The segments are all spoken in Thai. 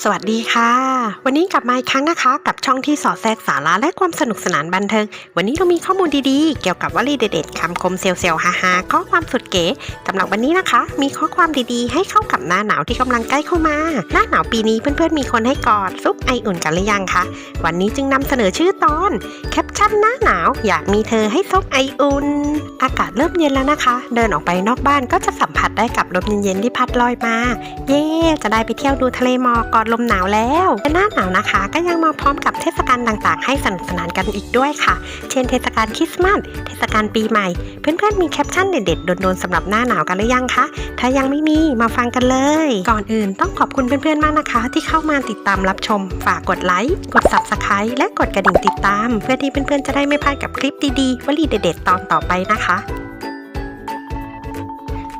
สวัสดีค่ะ วันนี้กลับมาอีกครั้งนะคะ กับช่องที่สอดแทรกสาระและความสนุกสนานบันเทิง วันนี้เรามีข้อมูลดีๆ เกี่ยวกับวลีเด็ดๆคำคมเซลล์ๆฮาฮาข้อความสุดเก๋สำหรับวันนี้นะคะ มีข้อความดีๆ ให้เข้ากับหน้าหนาวที่กำลังใกล้เข้ามา หน้าหนาวปีนี้เพื่อนๆมีคนให้กอดซุปไออุ่นกันหรือยังคะวันนี้จึงนำเสนอชื่อตอน แคป ชั่นหน้าหนาว อยากมีเธอให้ซุปไออุ่น อากาศเริ่มเย็นแล้วนะคะ เดินออกไปนอกบ้านก็จะสัมผัสได้กับลมเย็นๆที่พัดลอยมา เย่จะได้ไปเที่ยวดูทะเลหมอกก่อดลมหนาวแล้วและหน้าหนาวนะคะ ก็ยังมาพร้อมกับเทศกาลต่างๆ ให้สนุกสนานกันอีกด้วยค่ะ เช่นเทศกาลคริสต์มาส เทศกาลปีใหม่ เพื่อนๆมีแคปชั่นเด็ดๆ โดนๆสำหรับหน้าหนาวกันหรือยังคะ ถ้ายังไม่มีมาฟังกันเลย ก่อนอื่นต้องขอบคุณเพื่อนๆมากนะคะ ที่เข้ามาติดตามรับชม ฝากกดไลค์ กด subscribe และกดกระดิ่งติดตาม เพื่อที่เพื่อนื่อนๆจะได้ไม่พลาดกับคลิปดีๆวลีเด็ดๆตอนต่อไปนะคะ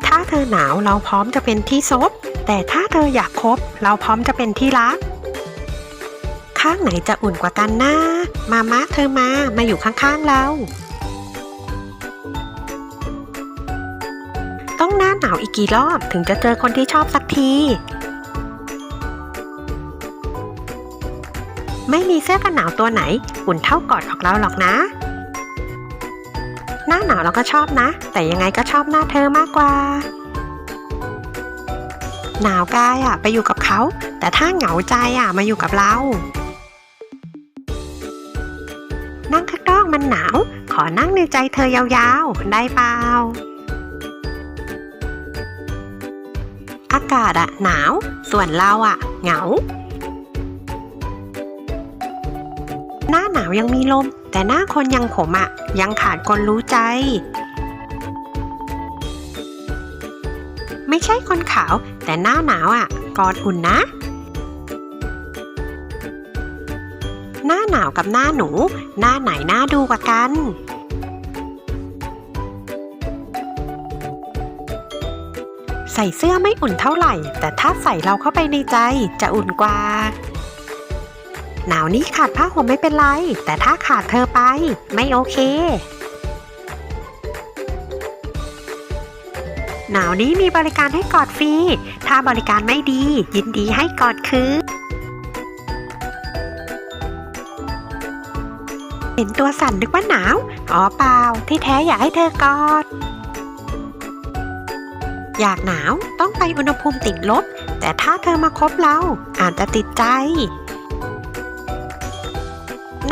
ถ้าเธอหนาวเราพร้อมจะเป็นที่ซบ แต่ถ้าเธออยากคบ เราพร้อมจะเป็นที่รัก ข้างไหนจะอุ่นกว่ากันนะมามะเธอมามาอยู่ข้างๆเราต้องหน้าหนาวอีกกี่รอบถึงจะเจอคนที่ชอบสักที ไม่มีเสื้อกันหนาวตัวไหน อุ่นเท่ากอดของเราหรอกนะ หน้าหนาวเราก็ชอบนะ แต่ยังไงก็ชอบหน้าเธอมากกว่า หนาวกายอะ ไปอยู่กับเขา แต่ถ้าเหงาใจอะมาอยู่กับเรา นั่งข้างนอกมันหนาว ขอนั่งในใจเธอยาวๆ ได้เปล่าอากาศอะหนาว ส่วนเราอะเหงา หน้าหนาวยังมีลม แต่หน้าคนยังขมอะยังขาดคนรู้ใจ ไม่ใช่คนขาว แต่หน้าหนาวอะ กอดอุ่นนะ หน้าหนาวกับหน้าหนู หน้าไหนหน้าดูกว่ากันใส่เสื้อไม่อุ่นเท่าไหร่ แต่ถ้าใส่เราเข้าไปในใจจะอุ่นกว่า หนาวนี้ขาดผ้าห่มไม่เป็นไร แต่ถ้าขาดเธอไป ไม่โอเค หนาวนี้มีบริการให้กอดฟรี ถ้าบริการไม่ดี ยินดีให้กอดคืนเห็นตัวสั่นนึกว่าหนาว อ๋อเปล่า ที่แท้อยากให้เธอกอด อยากหนาวต้องไปอุณหภูมิติดลบ แต่ถ้าเธอมาคบเราอาจจะติดใจ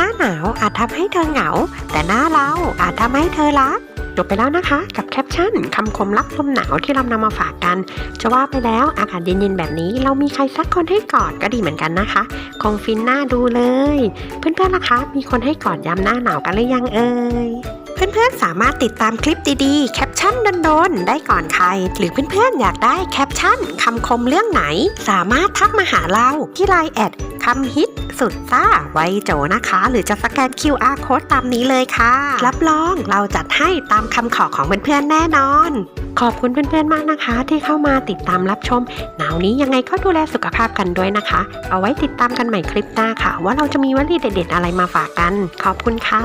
น้าหนาวอาจทำให้เธอเหงา แต่หน้าเราอาจทำให้เธอรักจบไปแล้วนะคะ กับแคปชั่นคำคมรักลมหนาวที่เรานำมาฝากกัน จะว่าไปแล้วอากาศเย็นๆแบบนี้ เรามีใครสักคนให้กอดก็ดีเหมือนกันนะคะ คงฟินหน้าดูเลย เพื่อนๆล่ะคะ มีคนให้กอดยามหน้าหนาวกันหรือยังเอ่ยเพื่อนๆสามารถติดตามคลิปดีๆ แคปชั่นโดนๆได้ก่อนใคร หรือเพื่อนๆอยากได้แคปชั่นคำคมเรื่องไหน สามารถทักมาหาเราที่ไลน์แอดำฮิตสุดซ่าไวโจนะคะ หรือจะสแกน QR code ตามนี้เลยค่ะ รับรองเราจัดให้ตามคำขอของเพื่อนๆแน่นอน ขอบคุณเพื่อนๆมากนะคะ ที่เข้ามาติดตามรับชม หนาวนี้ยังไงก็ดูแลสุขภาพกันด้วยนะคะ เอาไว้ติดตามกันใหม่คลิปหน้าค่ะ ว่าเราจะมีวลีเด็ดๆอะไรมาฝากกัน ขอบคุณค่ะ